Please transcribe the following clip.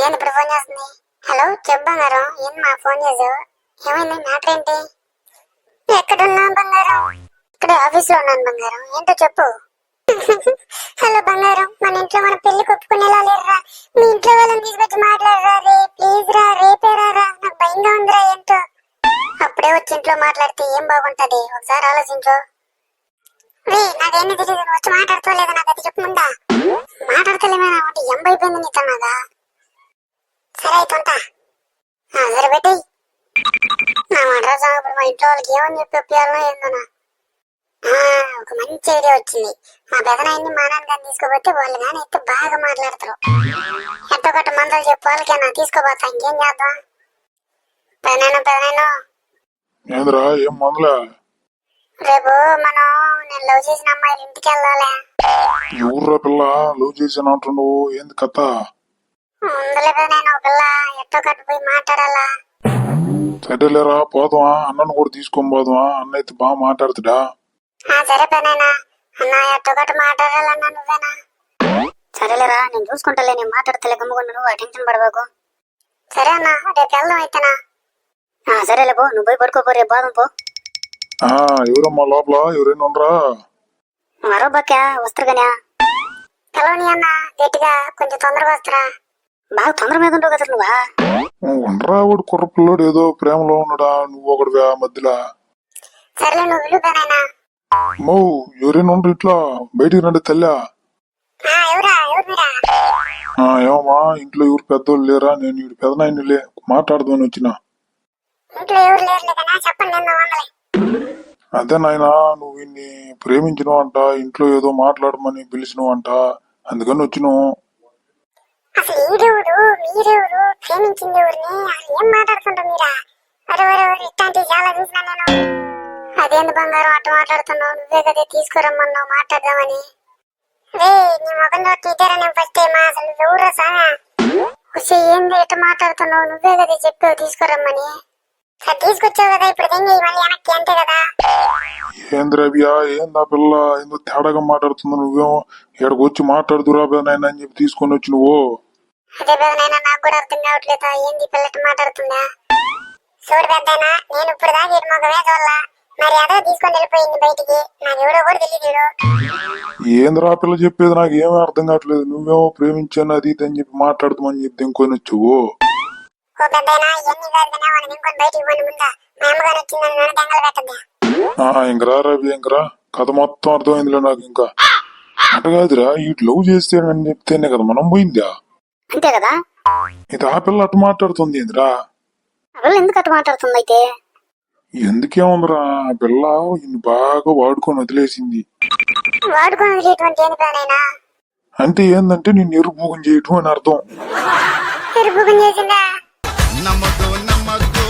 ఇదేంటి ఇప్పుడు ఫోన్ చేస్తుంది? హలో చెప్పు బంగారం ఏం మా ఫోన్ చేసావు ఏమైంది? మ్యాటర్ ఏంటి? ఎక్కడున్నా బంగారం? ఇక్కడ ఆఫీస్లో ఉన్నాను బంగారం. ఏంటో చెప్పు. హలో బంగారం. మన ఇంట్లో మన పెళ్ళి కొట్టుకునేలా లేరురా మీ ఇంట్లో వాళ్ళని తీసుకొచ్చి మాట్లాడరా? రే ప్లీజ్ రా రేపే రా నాకు భయంగా ఉందిరా ఏంటో. అప్పుడే వచ్చి ఇంట్లో మాట్లాడితే ఏం బాగుంటది? ఒకసారి ఆలోచించు. రే నాకేమీ తెలియదు నువ్వు వచ్చి మాట్లాడుకోలేదు నాకు అది చెప్పు ముందా. మాట్లాడతలేమేనా అంటే ఎంబైపోయింది నీతో నాదా? సరే అయితే ఉంటా. పెట్టి. నా మాట రాజా ఇప్పుడు మా ఇంట్లో వాళ్ళకి ఏమని చెప్పి ఒప్పియాలనో ఏందోనా. ఆ, ఒక మంచి ఐడియా వచ్చింది. మా పెదనాయన్ని మా నాన్నగారిని తీసుకోపోతే వాళ్ళు కానీ అయితే బాగా మాట్లాడతారు. ఎట్టో గట్ట మందలు చెప్పు వాళ్ళకేనా తీసుకోపోతా ఇంకేం చేద్దాం? పెదనాయన పెదనాయన. ఏంద్రా ఏం మందులే? రేపు మనం నేను లవ్ చేసిన అమ్మాయిలు ఇంటికి వెళ్ళాలి. ఎవరురా పిల్ల లవ్ చేసాను అంటుండవు ఏంది కథ? ఎట్టో మాట్లాడాలా? సరేలేరా పోదామా అన్నను కూడా తీసుకొని పోదామా అన్న అయితే బాగా మాట్లాడుతుడా? సరే అన్న ఎట్టో మాట్లాడాలన్నా నువ్వేనా? సరేలేరా నేను చూసుకుంటాలే నేను మాట్లాడతలే గమ్ముకుండా నువ్వు టెన్షన్ పడబాకు. సరే అన్న రేపు వెళ్దాం అయితేనా? ఆ, సరేలే పో నువ్వు పోయి పడుకో పో రేపు బాదం పో. ఎవరమ్మా లోపల? ఎవరైనా ఉండరా? మరో బక్కా వస్తారు కానీ కలవని అన్న గట్టిగా కొంచెం తొందరగా వస్తారా. బాగా తొందర మీద ఉండవు కదా నువ్వా? ఉండరా వాడు కుర్ర పిల్లోడు ఏదో ప్రేమలో ఉన్నాడా? నువ్వు ఒకటి మధ్యలో. సర్లే నువ్వు విలు పెదనాయనా మో ఎవరైనా ఉండరు ఇట్లా. బయటికి రండి తల్లా. ఏమమ్మా ఇంట్లో ఎవరు పెద్దోళ్ళు లేరా? నేను ఇటు పెదనాయనలే మాట్లాడదామని వచ్చిన. అదే నాయన నువ్వు ఇన్ని ప్రేమించినవు అంట ఇంట్లో ఏదో మాట్లాడమని పిలిచినవు అంట అందుకని వచ్చినావు ప్రేమించింది ఎవరిని? అసలు ఏం మాట్లాడుతుంటారు మీరా? అరే వరే వరే చాలా చూసినా నేను. అదేంది బంగారం అటు మాట్లాడుతున్నావు. నువ్వే కదా తీసుకురమ్మన్నావు మాట్లాడదామని. రే నీ ముఖం చూడటం ఇదేరా నేను ఫస్ట్ టైం అసలు నువ్వెవరో సానా వచ్చి ఏంది ఎట్ట మాట్లాడుతున్నావు? నువ్వే కదా చెప్పావు తీసుకురమ్మని. సరే తీసుకొచ్చావు కదా ఇప్పుడు ఏం చేయి మళ్ళీ వెనక్కి అంతే కదా. ఏంది రవియా ఏందా పిల్ల? ఏందో తేడాగా మాట్లాడుతుందో నువ్వేమో? ఇక్కడికి వచ్చి మాట్లాడుతురా నాయన అని చెప్పి తీసుకొని వచ్చి నువ్వు. అదే పెద్దనైనా నాకు కూడా అర్థం కావట్లేదు? ఏంది పిల్లట మాట్లాడుతుందా? చూడు పెద్దనా నేను ఇప్పుడు దాకా ఇటు మొగమే చూడాల. మరి అదో తీసుకొని వెళ్ళిపోయింది బయటికి. నాకు ఎవడో కూడా తెలియదు ఏందిరా పిల్ల చెప్పేది? నాకు ఏమీ అర్థం కావట్లేదు. నువ్వేమో ప్రేమించాను అది ఇది అని చెప్పి మాట్లాడుతామని చెప్పి ఇంకొని వచ్చువు. ఓ పెద్దనా ఇవన్నీ కాదు కానీ వాళ్ళని ఇంకొని బయటికి పోని ముందా? మా అమ్మగారు వచ్చిందని నన్ను దెంగలు పెట్టద్దా? ఆ ఇంకరా రవి ఇంకరా కథ మొత్తం అర్థమైందిలే నాకు ఇంకా. అట కాదురా ఈ లవ్ చేస్తే అని చెప్తేనే కదా మనం పోయిందా? అంతే కదా? ఇది ఆ పిల్ల అటు మాట్లాడుతుంది ఎదురా ఆ పిల్ల ఎందుకు అటు మాట్లాడుతుంది అయితే? ఎందుకేముందిరా ఆ పిల్ల బాగా వాడుకొని వదిలేసింది. వాడుకొని వదిలేటువంటి అంటే ఏందంటే నేను ఎరుపుగం చేయటం అని అర్థం. ఎరుపుగం చేసిందా? నమ్మద్దు నమ్మద్దు